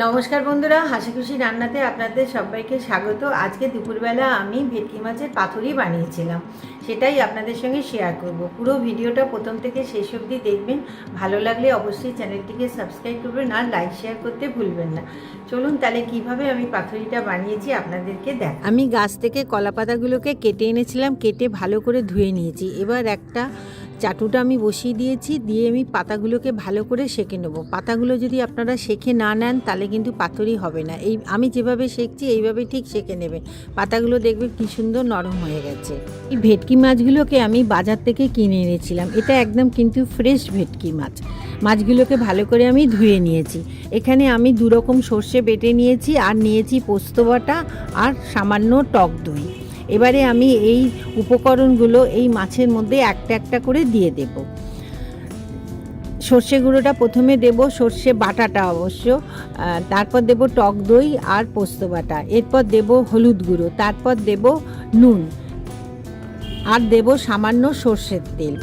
নমস্কার বন্ধুরা, হাসি খুশি রান্নাতে আপনাদের সবাইকে স্বাগত। আজকে দুপুরবেলা আমি ভেটকি মাছের পাতুরি বানিয়েছিলাম, সেটাই আপনাদের সঙ্গে শেয়ার করব। পুরো ভিডিওটা প্রথম থেকে শেষ অবধি দেখবেন, ভালো লাগলে অবশ্যই চ্যানেলটিকে সাবস্ক্রাইব করবেন আর লাইক শেয়ার করতে ভুলবেন না। চলুন তাহলে কীভাবে আমি পাতুরিটা বানিয়েছি আপনাদেরকে দেখ আমি গাছ থেকে কলা পাতাগুলোকে কেটে এনেছিলাম, কেটে ভালো করে ধুয়ে নিয়েছি। এবার একটা চাটুটা আমি বসিয়ে দিয়েছি, দিয়ে আমি পাতাগুলোকে ভালো করে সেঁকে নেব। পাতাগুলো যদি আপনারা সেঁকে না নেন, তাহলে কিন্তু পাথরই হবে না। এই আমি যেভাবে সেঁকছি এইভাবে ঠিক সেঁকে নেবেন পাতাগুলো দেখবে কী সুন্দর নরম হয়ে গেছে। এই ভেটকি মাছগুলোকে আমি বাজার থেকে কিনে এনেছিলাম। এটা একদম কিন্তু ফ্রেশ ভেটকি মাছ। মাছগুলোকে ভালো করে আমি ধুয়ে নিয়েছি। এখানে আমি দুরকম সর্ষে বেটে নিয়েছি, আর নিয়েছি পোস্ত বাটা, আর সামান্য টক দই। এবারে আমি এই উপকরণগুলো এই মাছের মধ্যে একটা একটা করে দিয়ে দেব। সর্ষে গুঁড়োটা প্রথমে দেব, সর্ষে বাটাটা অবশ্য তারপর দেব টক দই আর পোস্ত বাটা। এরপর দেব হলুদ গুঁড়ো, তারপর দেব নুন আর দেব সামান্য সর্ষের তেল।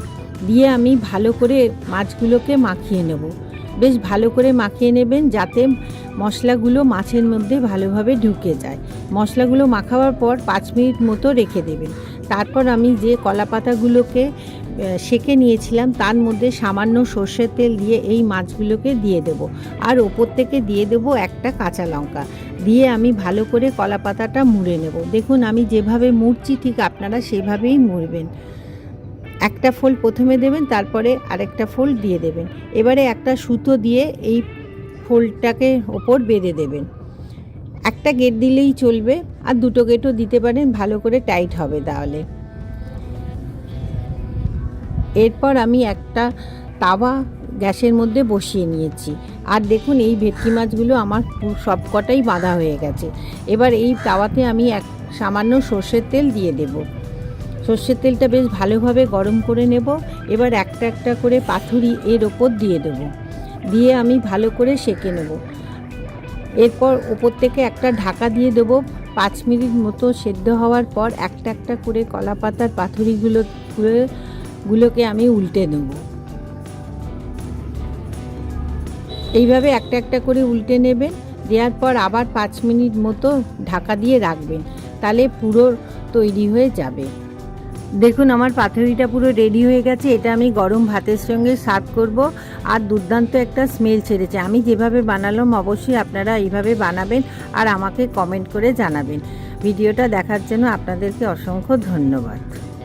দিয়ে আমি ভালো করে মাছগুলোকে মাখিয়ে নেব। বেশ ভালো করে মাখিয়ে নেবেন যাতে মশলাগুলো মাছের মধ্যে ভালোভাবে ঢুকে যায়। মশলাগুলো মাখাবার পর পাঁচ মিনিট মতো রেখে দেবেন। তারপর আমি যে কলা পাতাগুলোকে সেঁকে নিয়েছিলাম, তার মধ্যে সামান্য সর্ষের তেল দিয়ে এই মাছগুলোকে দিয়ে দেব। আর ওপর থেকে দিয়ে দেব একটা কাঁচা লঙ্কা। দিয়ে আমি ভালো করে কলা পাতাটা মুড়ে নেব। দেখুন, আমি যেভাবে মুড়ছি, ঠিক আপনারা সেভাবেই মুড়বেন। একটা ফোল প্রথমে দেবেন, তারপরে আরেকটা ফোল দিয়ে দেবেন। এবারে একটা সুতো দিয়ে এই ফোলটাকে ওপর বেঁধে দেবেন। একটা গেট দিলেই চলবে, আর দুটো গেটও দিতে পারেন, ভালো করে টাইট হবে তাহলে। এরপর আমি একটা তাওয়া গ্যাসের মধ্যে বসিয়ে নিয়েছি। আর দেখুন, এই ভেটকি মাছগুলো আমার পু- সবকটাই বাঁধা হয়ে গেছে। এবার এই তাওয়াতে আমি এক, সামান্য সর্ষের তেল দিয়ে দেব। সর্ষের তেলটা বেশ ভালোভাবে গরম করে নেব। এবার একটা একটা করে পাথুরি এর ওপর দিয়ে দেবো। দিয়ে আমি ভালো করে সেঁকে নেব। এরপর ওপর থেকে একটা ঢাকা দিয়ে দেবো। পাঁচ মিনিট মতো সেদ্ধ হওয়ার পর একটা একটা করে কলা পাতার পাথুরিগুলো গুলো- গুলোকে আমি উল্টে নেব। এইভাবে একটা একটা করে উল্টে নেবেন। দেওয়ার পর আবার পাঁচ মিনিট মতো ঢাকা দিয়ে রাখবেন। তাহলে পুরো তৈরি হয়ে যাবে। দেখুন, আমার পাথরিটা পুরো রেডি হয়ে গেছে। এটা আমি গরম ভাতের সঙ্গে সার্ভ করব আর দুর্দান্ত একটা স্মেল ছেড়েছে। আমি যেভাবে বানালাম, অবশ্যই আপনারা এইভাবে বানাবেন আর আমাকে কমেন্ট করে জানাবেন। ভিডিওটা দেখার জন্য আপনাদেরকে অসংখ্য ধন্যবাদ।